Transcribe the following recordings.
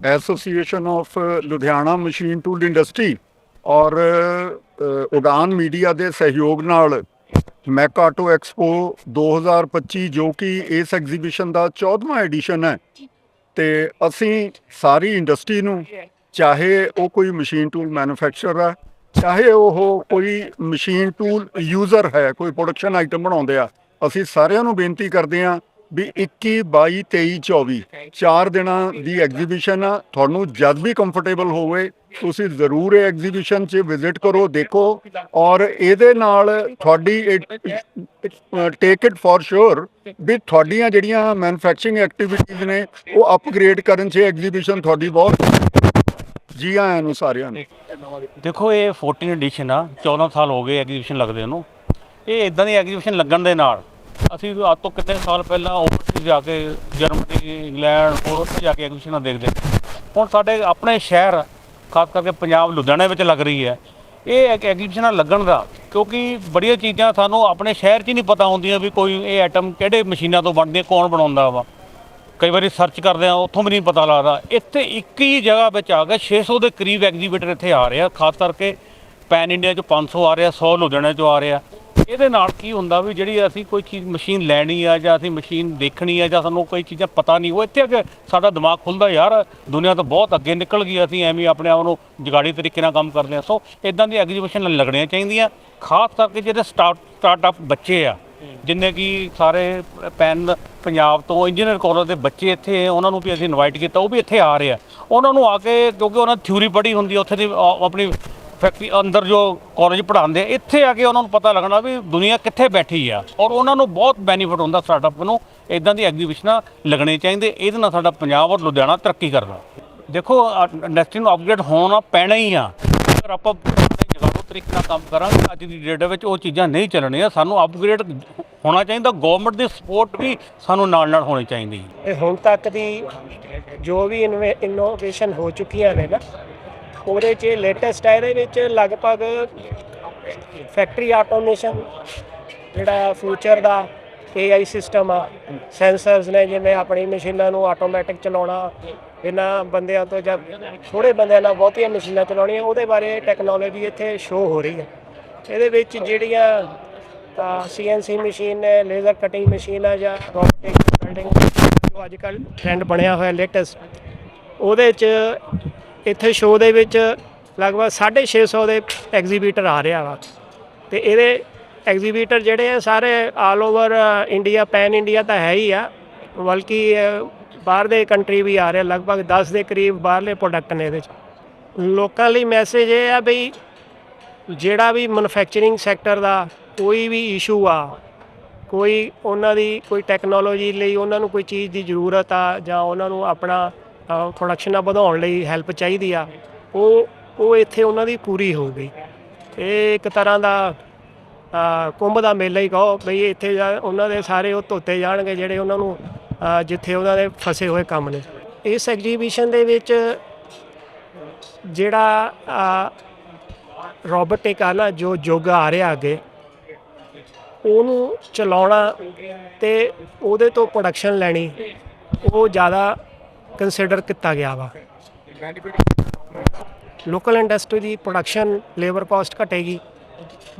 Association of Ludhiana machine tool industry ਔਰ ਅ, ਉਡਾਨ media ਦੇ ਸਹਿਯੋਗ ਨਾਲ ਮੈਕ ਆਟੋ ਐਕਸਪੋ 2025 ਜੋ ਕਿ ਇਸ ਐਗਜ਼ੀਬਿਸ਼ਨ ਦਾ 14ਵਾਂ ਐਡੀਸ਼ਨ ਹੈ ਤੇ ਅਸੀਂ ਸਾਰੀ ਇੰਡਸਟਰੀ ਨੂੰ ਚਾਹੇ ਉਹ ਕੋਈ ਮਸ਼ੀਨ ਟੂਲ ਮੈਨੂਫੈਕਚਰਰ ਹੈ ਚਾਹੇ ਉਹ ਕੋਈ ਮਸ਼ੀਨ ਟੂਲ ਯੂਜ਼ਰ ਹੈ ਕੋਈ ਪ੍ਰੋਡਕਸ਼ਨ ਆਈਟਮ ਬਣਾਉਂਦੇ ਆ ਅਸੀਂ ਸਾਰਿਆਂ ਨੂੰ ਬੇਨਤੀ ਕਰਦੇ ਆ ਵੀ 21 22 23 24 ਚਾਰ ਦਿਨਾਂ ਦੀ ਐਗਜ਼ੀਬਿਸ਼ਨ ਆ, ਤੁਹਾਨੂੰ ਜਦ ਵੀ ਕੰਫਰਟੇਬਲ ਹੋਵੇ, ਤੁਸੀਂ ਜ਼ਰੂਰ ਇਹ ਐਗਜ਼ੀਬਿਸ਼ਨ 'ਚ ਵਿਜ਼ਿਟ ਕਰੋ, ਦੇਖੋ ਔਰ ਇਹਦੇ ਨਾਲ ਤੁਹਾਡੀ ਟੇਕ ਇਟ ਫॉर ਸ਼ੋਰ ਵੀ ਤੁਹਾਡੀਆਂ ਜਿਹੜੀਆਂ ਮੈਨੂਫੈਕਚਰਿੰਗ ਐਕਟੀਵਿਟੀਜ਼ ਨੇ, ਉਹ ਅਪਗ੍ਰੇਡ ਕਰਨ 'ਚ ਐਗਜ਼ੀਬਿਸ਼ਨ ਤੁਹਾਡੀ ਬਹੁਤ ਜੀ ਆਇਆਂ ਨੂੰ ਸਾਰਿਆਂ ਨੂੰ। ਦੇਖੋ, ਇਹ 14 ਐਡੀਸ਼ਨ ਆ 14 ਸਾਲ ਹੋ ਗਏ ਐਗਜ਼ੀਬਿਸ਼ਨ ਲੱਗਦੇ ਨੂੰ। ਇਹ ਇਦਾਂ ਦੀ ਐਗਜ਼ੀਬਿਸ਼ਨ ਲੱਗਣ ਦੇ ਨਾਲ ਅਸੀਂ ਅੱਜ ਤੋਂ ਕਿੰਨੇ ਸਾਲ ਪਹਿਲਾਂ ਓਵਰਸੀਜ਼ ਜਾ ਕੇ ਜਰਮਨੀ, ਇੰਗਲੈਂਡ, ਹੋਰ ਉੱਥੇ ਜਾ ਕੇ ਐਗਜ਼ੀਬਿਸ਼ਨਾਂ ਦੇਖਦੇ। ਹੁਣ ਸਾਡੇ ਆਪਣੇ ਸ਼ਹਿਰ, ਖਾਸ ਕਰਕੇ ਪੰਜਾਬ, ਲੁਧਿਆਣੇ ਵਿੱਚ ਲੱਗ ਰਹੀ ਹੈ। ਇਹ ਇੱਕ ਐਗਜ਼ੀਬਿਸ਼ਨਾਂ ਲੱਗਣ ਦਾ, ਕਿਉਂਕਿ ਬੜੀਆਂ ਚੀਜ਼ਾਂ ਸਾਨੂੰ ਆਪਣੇ ਸ਼ਹਿਰ 'ਚ ਹੀ ਨਹੀਂ ਪਤਾ ਹੁੰਦੀਆਂ ਵੀ ਕੋਈ ਇਹ ਆਈਟਮ ਕਿਹੜੇ ਮਸ਼ੀਨਾਂ ਤੋਂ ਬਣਦੀਆਂ ਕੌਣ ਬਣਾਉਂਦਾ ਵਾ। ਕਈ ਵਾਰੀ ਸਰਚ ਕਰਦੇ ਆ, ਉੱਥੋਂ ਵੀ ਨਹੀਂ ਪਤਾ ਲੱਗਦਾ। ਇੱਥੇ ਇੱਕ ਹੀ ਜਗ੍ਹਾ ਵਿੱਚ ਆ ਗਿਆ 600 ਦੇ ਕਰੀਬ ਐਗਜ਼ੀਬਿਟਰ ਇੱਥੇ ਆ ਰਹੇ ਆ, ਖਾਸ ਕਰਕੇ ਪੈਨ ਇੰਡੀਆ ਚੋਂ 500 ਆ ਰਿਹਾ 100 ਲੁਧਿਆਣੇ ਚੋਂ ਆ ਰਿਹਾ। ਇਹਦੇ ਨਾਲ ਕੀ ਹੁੰਦਾ ਵੀ ਜਿਹੜੀ ਅਸੀਂ ਕੋਈ ਚੀਜ਼ ਮਸ਼ੀਨ ਲੈਣੀ ਆ ਜਾਂ ਅਸੀਂ ਮਸ਼ੀਨ ਦੇਖਣੀ ਆ ਜਾਂ ਸਾਨੂੰ ਕੋਈ ਚੀਜ਼ਾਂ ਪਤਾ ਨਹੀਂ, ਉਹ ਇੱਥੇ ਅੱਗੇ ਸਾਡਾ ਦਿਮਾਗ ਖੁੱਲਦਾ ਯਾਰ। ਦੁਨੀਆ ਤੋਂ ਬਹੁਤ ਅੱਗੇ ਨਿਕਲ ਗਈ ਅਸੀਂ ਐਵੇਂ ਆਪਣੇ ਆਪ ਨੂੰ ਜਗਾੜੀ ਤਰੀਕੇ ਨਾਲ ਕੰਮ ਕਰਦੇ ਆ। ਸੋ ਇਦਾਂ ਦੀ ਐਗਜ਼ੀਬਿਸ਼ਨ ਲੱਗਣੀਆਂ ਚਾਹੀਦੀਆਂ, ਖਾਸ ਕਰਕੇ ਜਿਹੜੇ ਸਟਾਰਟ ਸਟਾਰਟਅਪ ਬੱਚੇ ਆ, ਜਿੰਨੇ ਕਿ ਸਾਰੇ ਪੈਨ ਪੰਜਾਬ ਤੋਂ ਇੰਜੀਨੀਅਰ ਕਾਲਜ ਦੇ ਬੱਚੇ ਇੱਥੇ ਉਹਨਾਂ ਨੂੰ ਵੀ ਅਸੀਂ ਇਨਵਾਈਟ ਕੀਤਾ, ਉਹ ਵੀ ਇੱਥੇ ਆ ਰਹੇ ਆ। ਉਹਨਾਂ ਨੂੰ ਆ ਕੇ ਕਿਉਂਕਿ ਉਹਨਾਂ ਥਿਊਰੀ ਪੜ੍ਹੀ ਹੁੰਦੀ ਉੱਥੇ ਦੀ ਆਪਣੀ ਫੈਕਟਰੀ ਅੰਦਰ ਜੋ ਕਾਲਜ ਪੜ੍ਹਾਉਂਦੇ ਆ, ਇੱਥੇ ਆ ਕੇ ਉਹਨਾਂ ਨੂੰ ਪਤਾ ਲੱਗਣਾ ਵੀ ਦੁਨੀਆ ਕਿੱਥੇ ਬੈਠੀ ਆ। ਔਰ ਉਹਨਾਂ ਨੂੰ ਬਹੁਤ ਬੈਨੀਫਿਟ ਹੁੰਦਾ ਸਟਾਰਟਅਪ ਨੂੰ ਇਦਾਂ ਦੀ ਐਗਜ਼ੀਬਿਸ਼ਨਾਂ ਲੱਗਣੇ ਚਾਹੀਦੇ ਇਹਦੇ ਨਾਲ ਸਾਡਾ ਪੰਜਾਬ ਔਰ ਲੁਧਿਆਣਾ ਤਰੱਕੀ ਕਰਦਾ। ਦੇਖੋ ਇੰਡਸਟਰੀ ਨੂੰ ਅਪਗ੍ਰੇਡ ਹੋਣਾ ਪੈਣਾ ਹੀ ਆ। ਅਗਰ ਆਪਾਂ ਪੁਰਾਣੇ ਤਰੀਕੇ ਨਾਲ ਕੰਮ ਕਰਾਂਗੇ ਅੱਜ ਦੀ ਡੇਟ ਵਿੱਚ ਉਹ ਚੀਜ਼ਾਂ ਨਹੀਂ ਚੱਲਣੀਆਂ ਸਾਨੂੰ ਅਪਗ੍ਰੇਡ ਹੋਣਾ ਚਾਹੀਦਾ ਗਵਰਨਮੈਂਟ ਦੀ ਸਪੋਰਟ ਵੀ ਸਾਨੂੰ ਨਾਲ ਨਾਲ ਹੋਣੀ ਚਾਹੀਦੀ। ਹੈ ਹੁਣ ਤੱਕ ਦੀ ਜੋ ਵੀ ਇਨੋਵੇਸ਼ਨ ਹੋ ਚੁੱਕੀਆਂ ਨੇ ਨਾ ਉਹਦੇ 'ਚ ਲੇਟੈਸਟ ਹੈ ਇਹਦੇ ਵਿੱਚ ਲਗਭਗ ਫੈਕਟਰੀ ਆਟੋਮੇਸ਼ਨ ਜਿਹੜਾ ਫਿਊਚਰ ਦਾ AI ਸਿਸਟਮ ਆ ਸੈਂਸਰਸ ਨੇ ਜਿਵੇਂ ਆਪਣੀ ਮਸ਼ੀਨਾਂ ਨੂੰ ਆਟੋਮੈਟਿਕ ਚਲਾਉਣਾ, ਇਹਨਾਂ ਬੰਦਿਆਂ ਤੋਂ ਜਾਂ ਥੋੜੇ ਬੰਦਿਆਂ ਨਾਲ ਬਹੁਤੀਆਂ ਮਸ਼ੀਨਾਂ ਚਲਾਉਣੀਆਂ, ਉਹਦੇ ਬਾਰੇ ਟੈਕਨੋਲੋਜੀ ਇੱਥੇ ਸ਼ੋਅ ਹੋ ਰਹੀ ਹੈ। ਇਹਦੇ ਵਿੱਚ ਜਿਹੜੀਆਂ ਸੀਐਨਸੀ ਮਸ਼ੀਨ ਨੇ ਲੇਜ਼ਰ ਕਟਿੰਗ ਮਸ਼ੀਨ ਆ ਜਾਂ ਰੋਬੋਟਿਕ ਵੈਲਡਿੰਗ ਜੋ ਅੱਜ ਕੱਲ ਟ੍ਰੈਂਡ ਬਣਿਆ ਹੋਇਆ ਲੇਟੈਸਟ ਉਹਦੇ 'ਚ ਇੱਥੇ ਸ਼ੋਅ ਦੇ ਵਿੱਚ ਲਗਭਗ 650 ਦੇ ਐਗਜ਼ੀਬਿਟਰ ਆ ਰਿਹਾ ਵਾ। ਤੇ ਇਹਦੇ ਐਗਜ਼ੀਬਿਟਰ ਜਿਹੜੇ ਆ ਸਾਰੇ all over India pan India ਤਾਂ ਹੈ ਹੀ ਆ। ਬਲਕਿ ਅ, ਬਾਹਰ ਦੇ ਕੰਟਰੀ ਵੀ ਆ ਰਹੇ ਲਗਭਗ 10 ਦੇ ਕਰੀਬ ਬਾਹਰਲੇ ਪ੍ਰੋਡਕਟ ਨੇ ਇਹਦੇ 'ਚ। ਲੋਕਾਂ ਲਈ ਮੈਸੇਜ ਇਹ ਆ ਬਈ ਜਿਹੜਾ ਵੀ ਮੈਨੂਫੈਕਚਰਿੰਗ ਸੈਕਟਰ ਦਾ ਕੋਈ ਵੀ ਇਸ਼ੂ ਆ ਕੋਈ ਉਹਨਾਂ ਦੀ ਕੋਈ ਟੈਕਨੋਲੋਜੀ ਲਈ ਉਹਨਾਂ ਨੂੰ ਕੋਈ ਚੀਜ਼ ਦੀ ਜ਼ਰੂਰਤ ਆ ਜਾਂ ਉਹਨਾਂ ਨੂੰ ਆਪਣਾ ਪ੍ਰੋਡਕਸ਼ਨ ਵਧਾਉਣ ਲਈ ਹੈਲਪ ਚਾਹੀਦੀ ਆ। ਉਹ ਉਹ ਇੱਥੇ ਉਹਨਾਂ ਦੀ ਪੂਰੀ ਹੋ ਗਈ। ਇਹ ਇੱਕ ਤਰ੍ਹਾਂ ਦਾ ਕੁੰਭ ਦਾ ਮੇਲਾ ਹੀ ਕਹੋ ਬਈ ਇੱਥੇ ਜਾ- ਉਹਨਾਂ ਦੇ ਸਾਰੇ ਉਹ ਧੋਤੇ ਜਾਣਗੇ ਜਿਹੜੇ ਉਹਨਾਂ ਨੂੰ ਜਿੱਥੇ ਉਹਨਾਂ ਦੇ ਫਸੇ ਹੋਏ ਕੰਮ ਨੇ। ਇਸ ਐਗਜ਼ੀਬਿਸ਼ਨ ਦੇ ਵਿੱਚ ਜਿਹੜਾ ਰੋਬੋਟਿਕ ਆ ਨਾ, ਜੋ ਯੁੱਗ ਆ ਰਿਹਾ ਅੱਗੇ, ਉਹਨੂੰ ਚਲਾਉਣਾ ਤੇ ਉਹਦੇ ਤੋਂ ਪ੍ਰੋਡਕਸ਼ਨ ਲੈਣੀ, ਉਹ ਜ਼ਿਆਦਾ ਕੰਸੀਡਰ ਕੀਤਾ ਗਿਆ ਵਾ। ਲੋਕਲ ਇੰਡਸਟਰੀ ਦੀ ਪ੍ਰੋਡਕਸ਼ਨ ਲੇਬਰ ਕਾਸਟ ਘਟੇਗੀ,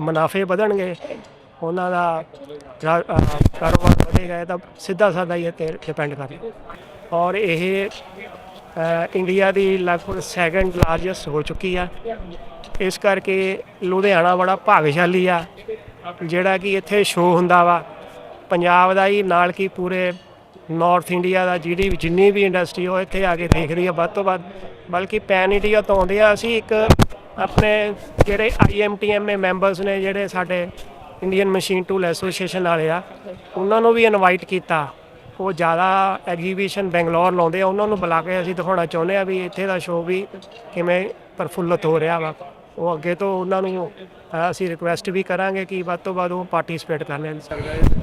ਮੁਨਾਫੇ ਵਧਣਗੇ, ਉਹਨਾਂ ਦਾ ਕਾਰੋਬਾਰ ਵਧੇਗਾ, ਇਹ ਤਾਂ ਸਿੱਧਾ ਸਾਦਾ ਹੀ ਇਹ ਤੇ ਡਿਪੈਂਡ ਕਰਦਾ ਔਰ ਇਹ ਇੰਡੀਆ ਦੀ ਲਗਭਗ ਸੈਕੰਡ ਲਾਰਜੈਸਟ ਹੋ ਚੁੱਕੀ ਆ। ਇਸ ਕਰਕੇ ਲੁਧਿਆਣਾ ਬੜਾ ਭਾਗਸ਼ਾਲੀ ਆ, ਜਿਹੜਾ ਕਿ ਇੱਥੇ ਸ਼ੋਅ ਹੁੰਦਾ ਵਾ। ਪੰਜਾਬ ਦਾ ਹੀ ਨਾਲ ਕੀ ਪੂਰੇ ਨਾਰਥ ਇੰਡੀਆ ਦਾ ਜਿਹੜੀ ਵੀ ਜਿੰਨੀ ਵੀ ਇੰਡਸਟਰੀ ਉਹ ਇੱਥੇ ਆ ਕੇ ਦੇਖ ਰਹੀ ਆ ਵੱਧ ਤੋਂ ਵੱਧ। ਬਲਕਿ ਪੈਨ ਇੰਡੀਆ ਤੋਂ ਆਉਂਦੇ ਆ ਅਸੀਂ ਇੱਕ ਆਪਣੇ ਜਿਹੜੇ ਆਈਐਮਟੀਐਮਏ ਮੈਂਬਰਸ ਨੇ ਜਿਹੜੇ ਸਾਡੇ ਇੰਡੀਅਨ ਮਸ਼ੀਨ ਟੂਲ ਐਸੋਸੀਏਸ਼ਨ ਵਾਲੇ ਆ, ਉਹਨਾਂ ਨੂੰ ਵੀ ਇਨਵਾਈਟ ਕੀਤਾ। ਉਹ ਜ਼ਿਆਦਾ ਐਗਜ਼ੀਬਿਸ਼ਨ ਬੈਂਗਲੌਰ ਲਾਉਂਦੇ ਆ, ਉਹਨਾਂ ਨੂੰ ਬੁਲਾ ਕੇ ਅਸੀਂ ਦਿਖਾਉਣਾ ਚਾਹੁੰਦੇ ਆ ਵੀ ਇੱਥੇ ਦਾ ਸ਼ੋਅ ਵੀ ਕਿਵੇਂ ਪ੍ਰਫੁੱਲਤ ਹੋ ਰਿਹਾ ਵਾ। ਉਹ ਅੱਗੇ ਤੋਂ ਉਹਨਾਂ ਨੂੰ ਅ, ਅਸੀਂ ਰਿਕੁਐਸਟ ਵੀ ਕਰਾਂਗੇ ਕਿ ਵੱਧ ਤੋਂ ਵੱਧ ਉਹ ਪਾਰਟਿਸਿਪੇਟ ਕਰਨ।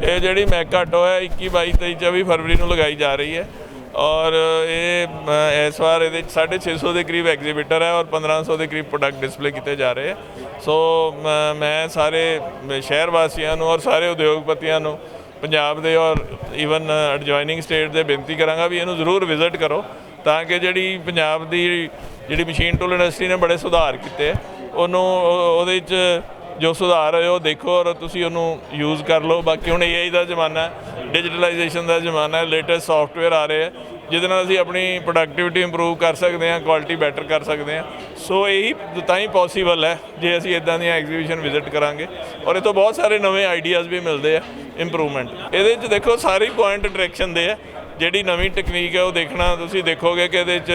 ਇਹ ਜਿਹੜੀ ਮੈਕਾਟੋ ਹੈ 21 22 23 24 ਫਰਵਰੀ ਨੂੰ ਲਗਾਈ ਜਾ ਰਹੀ ਹੈ। ਔਰ ਇਹ ਅ, ਇਸ ਵਾਰ ਇਹਦੇ 'ਚ 650 ਦੇ ਕਰੀਬ ਐਗਜ਼ੀਬਿਟਰ ਹੈ ਔਰ 1500 ਦੇ ਕਰੀਬ ਪ੍ਰੋਡਕਟ ਡਿਸਪਲੇ ਕੀਤੇ ਜਾ ਰਹੇ ਹੈ। ਸੋ ਮ- ਮੈਂ ਸਾਰੇ ਸ਼ਹਿਰ ਵਾਸੀਆਂ ਨੂੰ ਔਰ ਸਾਰੇ ਉਦਯੋਗਪਤੀਆਂ ਨੂੰ ਪੰਜਾਬ ਦੇ ਔਰ ਈਵਨ ਐਡਜੋਇਨਿੰਗ ਸਟੇਟ ਦੇ ਬੇਨਤੀ ਕਰਾਂਗਾ ਵੀ ਇਹਨੂੰ ਜ਼ਰੂਰ ਵਿਜ਼ਿਟ ਕਰੋ ਤਾਂ ਕਿ ਜਿਹੜੀ ਪੰਜਾਬ ਦੀ ਜਿਹੜੀ ਮਸ਼ੀਨ ਟੂਲ ਇੰਡਸਟਰੀ ਨੇ ਬੜੇ ਸੁਧਾਰ ਕੀਤੇ ਹੈ। ਉਹਨੂੰ ਉਹਦੇ 'ਚ ਜੋ ਸੁਧਾਰ ਹੋਏ ਉਹ ਦੇਖੋ ਔਰ ਤੁਸੀਂ ਉਹਨੂੰ ਯੂਜ਼ ਕਰ ਲਓ। ਬਾਕੀ ਹੁਣ AI ਦਾ ਜ਼ਮਾਨਾ ਹੈ ਡਿਜੀਟਲਾਈਜੇਸ਼ਨ ਦਾ ਜ਼ਮਾਨਾ ਹੈ ਲੇਟੈਸਟ ਸੌਫਟਵੇਅਰ ਆ ਰਹੇ ਹੈ, ਜਿਹਦੇ ਨਾਲ ਅਸੀਂ ਆਪਣੀ ਪ੍ਰੋਡਕਟਿਵਿਟੀ ਇੰਪਰੂਵ ਕਰ ਸਕਦੇ ਹਾਂ ਕੁਆਲਿਟੀ ਬੈਟਰ ਕਰ ਸਕਦੇ ਹਾਂ। ਸੋ ਇਹੀ ਤਾਂ ਹੀ ਪੋਸੀਬਲ ਹੈ, ਜੇ ਅਸੀਂ ਇਦਾਂ ਦੀਆਂ ਐਗਜ਼ੀਬਿਸ਼ਨ ਵਿਜ਼ਿਟ ਕਰਾਂਗੇ। ਔਰ ਇਹ ਤੋਂ ਬਹੁਤ ਸਾਰੇ ਨਵੇਂ ਆਈਡੀਆਜ਼ ਵੀ ਮਿਲਦੇ ਆ ਇੰਪਰੂਵਮੈਂਟ ਇਹਦੇ 'ਚ ਦੇਖੋ, ਸਾਰੇ ਪੁਆਇੰਟ ਡਾਇਰੈਕਸ਼ਨ ਦੇ ਆ। ਜਿਹੜੀ ਨਵੀਂ ਟੈਕਨੀਕ ਹੈ ਉਹ ਦੇਖਣਾ, ਤੁਸੀਂ ਦੇਖੋਗੇ ਕਿ ਇਹਦੇ 'ਚ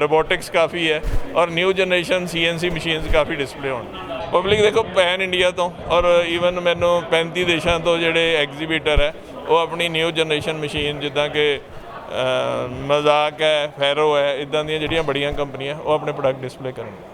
ਰੋਬੋਟਿਕਸ ਕਾਫੀ ਹੈ ਔਰ ਨਿਊ ਜਨਰੇਸ਼ਨ ਸੀਐਨਸੀ ਮਸ਼ੀਨਸ ਕਾਫੀ ਡਿਸਪਲੇ ਹੋਣ। ਪਬਲਿਕ ਦੇਖੋ ਪੈਨ ਇੰਡੀਆ ਤੋਂ ਔਰ ਈਵਨ ਮੈਨੂੰ 35 ਦੇਸ਼ਾਂ ਤੋਂ ਜਿਹੜੇ ਐਗਜ਼ੀਬਿਟਰ ਹੈ, ਉਹ ਆਪਣੀ ਨਿਊ ਜਨਰੇਸ਼ਨ ਮਸ਼ੀਨ ਜਿੱਦਾਂ ਕਿ ਮਜ਼ਾਕ ਹੈ, ਫੈਰੋ ਹੈ ਇਦਾਂ ਦੀਆਂ ਜਿਹੜੀਆਂ ਬੜੀਆਂ ਕੰਪਨੀਆਂ ਉਹ ਆਪਣੇ ਪ੍ਰੋਡਕਟ ਡਿਸਪਲੇ ਕਰਨਗੇ